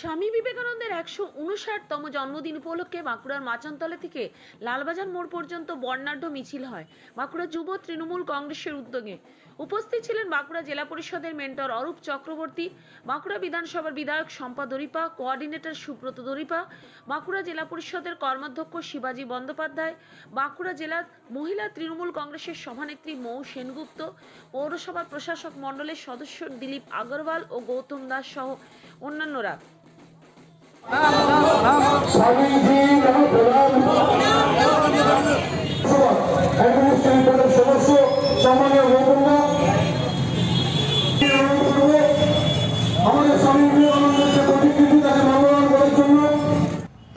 স্বামী বিবেকানন্দের একশো উনষাটতম জন্মদিন উপলক্ষে বাঁকুড়ার মাচানতলা থেকে লালবাজার মোড় পর্যন্ত বর্ণাঢ্য মিছিল হয়। বাঁকুড়া যুব তৃণমূল কংগ্রেসের উদ্যোগে উপস্থিত ছিলেন বাঁকুড়া জেলা পরিষদের মেন্টর অরূপ চক্রবর্তী, বাঁকুড়া বিধানসভার বিধায়ক শম্পা দরিপা, কোঅর্ডিনেটর সুব্রত দরিপা, বাঁকুড়া জেলা পরিষদের কর্মাধ্যক্ষ শিবাজী বন্দ্যোপাধ্যায়, বাঁকুড়া জেলার মহিলা তৃণমূল কংগ্রেসের সভানেত্রী মৌ সেনগুপ্ত, পৌরসভা প্রশাসক মণ্ডলের সদস্য দিলীপ আগরওয়াল ও গৌতম দাস সহ অন্যান্যরা।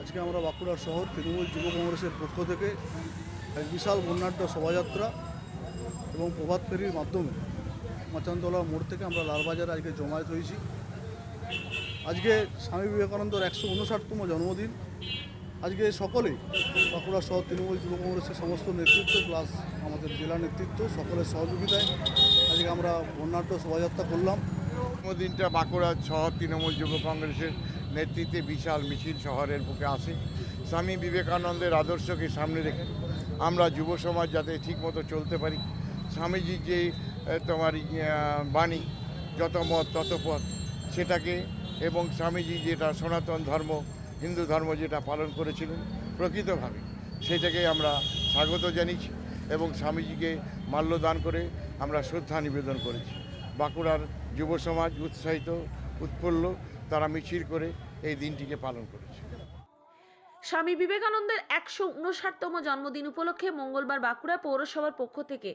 আজকে আমরা বাঁকুড়া শহর তৃণমূল যুব কংগ্রেসের পক্ষ থেকে এক বিশাল বর্ণাঢ্য শোভাযাত্রা এবং প্রভাত ফেরির মাধ্যমে মাচানতলা মোড় থেকে আমরা লালবাজারে আজকে জমায়েত হয়েছি। আজকে স্বামী বিবেকানন্দর একশো উনষাটতম জন্মদিন। আজকে সকলেই বাঁকুড়া শহর তৃণমূল যুব কংগ্রেসের সমস্ত নেতৃত্ব, প্লাস আমাদের জেলা নেতৃত্ব, সকলের সহযোগিতায় আজকে আমরা বর্ণাঢ্য শোভাযাত্রা করলাম। জন্মদিনটা বাঁকুড়া শহর তৃণমূল যুব কংগ্রেসের নেতৃত্বে বিশাল মিছিল শহরের বুকে আসে। স্বামী বিবেকানন্দের আদর্শকে সামনে রেখে আমরা যুব সমাজ যাতে ঠিকমতো চলতে পারি। স্বামীজির যে তোমার বাণী, যত মত তত পথ, সেটাকে এবং স্বামীজি যেটা সনাতন ধর্ম, হিন্দু ধর্ম যেটা পালন করেছিলেন প্রকৃতভাবে, সেটাকে আমরা স্বাগত জানিয়েছি এবং স্বামীজিকে মাল্যদান করে আমরা শ্রদ্ধা নিবেদন করেছি। বাঁকুড়ার যুব সমাজ উৎসাহিত, উৎফুল্ল, তারা মিছিল করে এই দিনটিকে পালন করেছে। স্বামী বিবেকানন্দের একশো উনষাটতম জন্মদিন উপলক্ষে মঙ্গলবার বাঁকুড়া পৌরসভার পক্ষ থেকে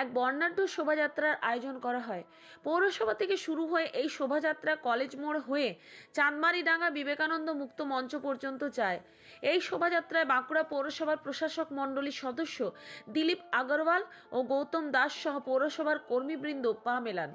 এক বর্ণাঢ্য শোভাযাত্রার আয়োজন করা হয়। পৌরসভা থেকে শুরু হয়ে এই শোভাযাত্রা কলেজ মোড় হয়ে চাঁদমারিডাঙ্গা বিবেকানন্দ মুক্ত মঞ্চ পর্যন্ত যায়। এই শোভাযাত্রায় বাঁকুড়া পৌরসভার প্রশাসক মণ্ডলীর সদস্য দিলীপ আগরওয়াল ও গৌতম দাস সহ পৌরসভার কর্মীবৃন্দ পা মেলান।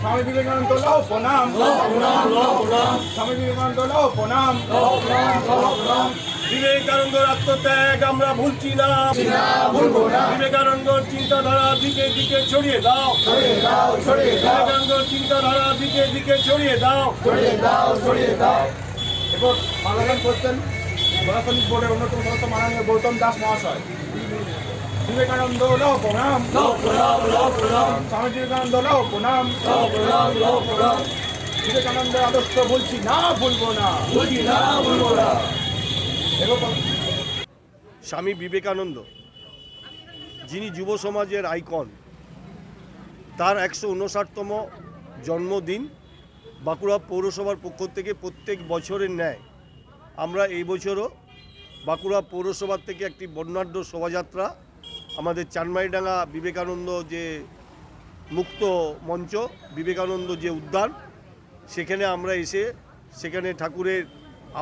স্বামী বিবেকানন্দ লও প্রণাম। স্বামী বিবেকানন্দ লও প্রণাম। বিবেকানন্দ আত্মত্যাগ আমরা ভুলছি না। বিবেকানন্দর চিন্তাধারা দিকে দিকে ছড়িয়ে দাও। বিবেকানন্দর চিন্তাধারা দিকে দিকে ছড়িয়ে দাও। এরপর মানবগান করতেন। প্রশাসনিক বোর্ডের অন্যতম সদস্য মাননীয় গৌতম দাস মহাশয়। বিবেকানন্দ লও প্রণাম। স্বামী বিবেকানন্দ লও প্রণাম। বিবেকানন্দের আদর্শ বলছি না ভুলবো না। বলছি না ভুলবো না। স্বামী বিবেকানন্দ যিনি যুব সমাজের আইকন তার একশো উনষাটতম জন্মদিন বাঁকুড়া পৌরসভার পক্ষ থেকে প্রত্যেক বছরের ন্যায়। আমরা এই বছরও বাঁকুড়া পৌরসভার থেকে একটি বর্ণাঢ্য শোভাযাত্রা আমাদের চানমাইডাঙ্গা বিবেকানন্দ যে মুক্ত মঞ্চ, বিবেকানন্দ যে উদ্যান, সেখানে আমরা এসে, সেখানে ঠাকুরের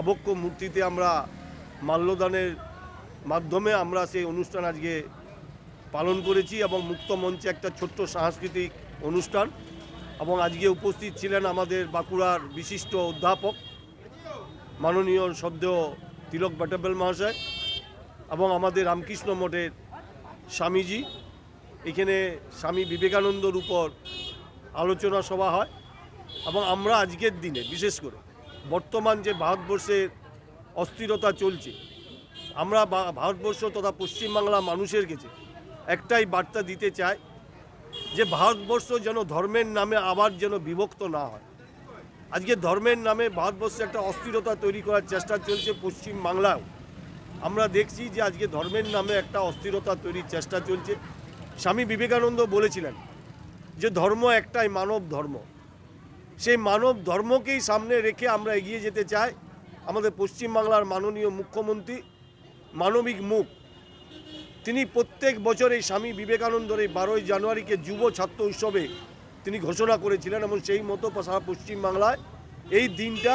আবক্ষ মূর্তিতে আমরা মাল্যদানের মাধ্যমে আমরা সেই অনুষ্ঠান আজকে পালন করেছি এবং মুক্ত মঞ্চে একটা ছোট্ট সাংস্কৃতিক অনুষ্ঠান এবং আজকে উপস্থিত ছিলেন আমাদের বাঁকুড়ার বিশিষ্ট অধ্যাপক, মাননীয় শব্দ তিলক ভট্টাবেল মহাশয় এবং আমাদের রামকৃষ্ণ মঠের স্বামীজি। এখানে স্বামী বিবেকানন্দর উপর আলোচনা সভা হয় এবং আমরা আজকের দিনে, বিশেষ করে বর্তমান যে ভারতবর্ষের অস্থিরতা চলছে, আমরা ভারতবর্ষ তথা পশ্চিমবাংলা মানুষের কাছে একটাই বার্তা দিতে চাই যে ভারতবর্ষ যেন ধর্মের নামে আবার যেন বিভক্ত না হয়। আজকে ধর্মের নামে ভারতবর্ষে একটা অস্থিরতা তৈরি করার চেষ্টা চলছে পশ্চিম বাংলায় আমরা দেখছি যে আজকে ধর্মের নামে একটা অস্থিরতা তৈরির চেষ্টা চলছে। স্বামী বিবেকানন্দ বলেছিলেন যে ধর্ম একটাই মানব ধর্ম। সেই মানব ধর্মকেই সামনে রেখে আমরা এগিয়ে যেতে চাই। আমাদের পশ্চিমবাংলার মাননীয় মুখ্যমন্ত্রী মানবিক মুখ। তিনি প্রত্যেক বছর এই স্বামী বিবেকানন্দর এই বারোই জানুয়ারিকে যুব ছাত্র উৎসবে তিনি ঘোষণা করেছিলেন এবং সেই মতো সারা পশ্চিমবাংলায় এই দিনটা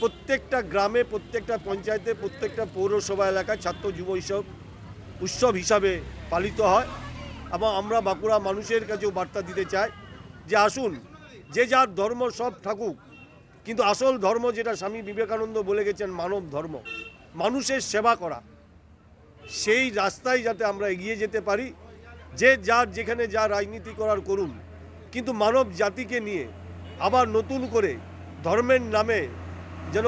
প্রত্যেকটা গ্রামে, প্রত্যেকটা পঞ্চায়েতে, প্রত্যেকটা পৌরসভা এলাকায় ছাত্র যুব উৎসব উৎসব হিসাবে পালিত হয় এবং আমরা বাঁকুড়া মানুষের কাছেও বার্তা দিতে চাই যে আসুন, যে যার ধর্ম সব থাকুক, কিন্তু আসল ধর্ম যেটা স্বামী বিবেকানন্দ বলে গেছেন মানব ধর্ম, মানুষের সেবা করা। সেই রাস্তায় যাতে আমরা এগিয়ে যেতে পারি, যে যার যেখানে যা রাজনীতি করার করুন, কিন্তু মানব জাতিকে নিয়ে আবার নতুন করে ধর্মের নামে যেন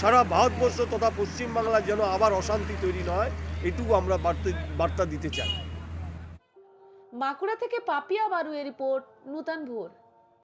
সারা ভারতবর্ষ তথা পশ্চিমবাংলার যেন আবার অশান্তি তৈরি নয় এটুকু আমরা বার্তা দিতে চাই। বাঁকুড়া থেকে পাপিয়া বারুয়ের রিপোর্ট, নূতন ভোর।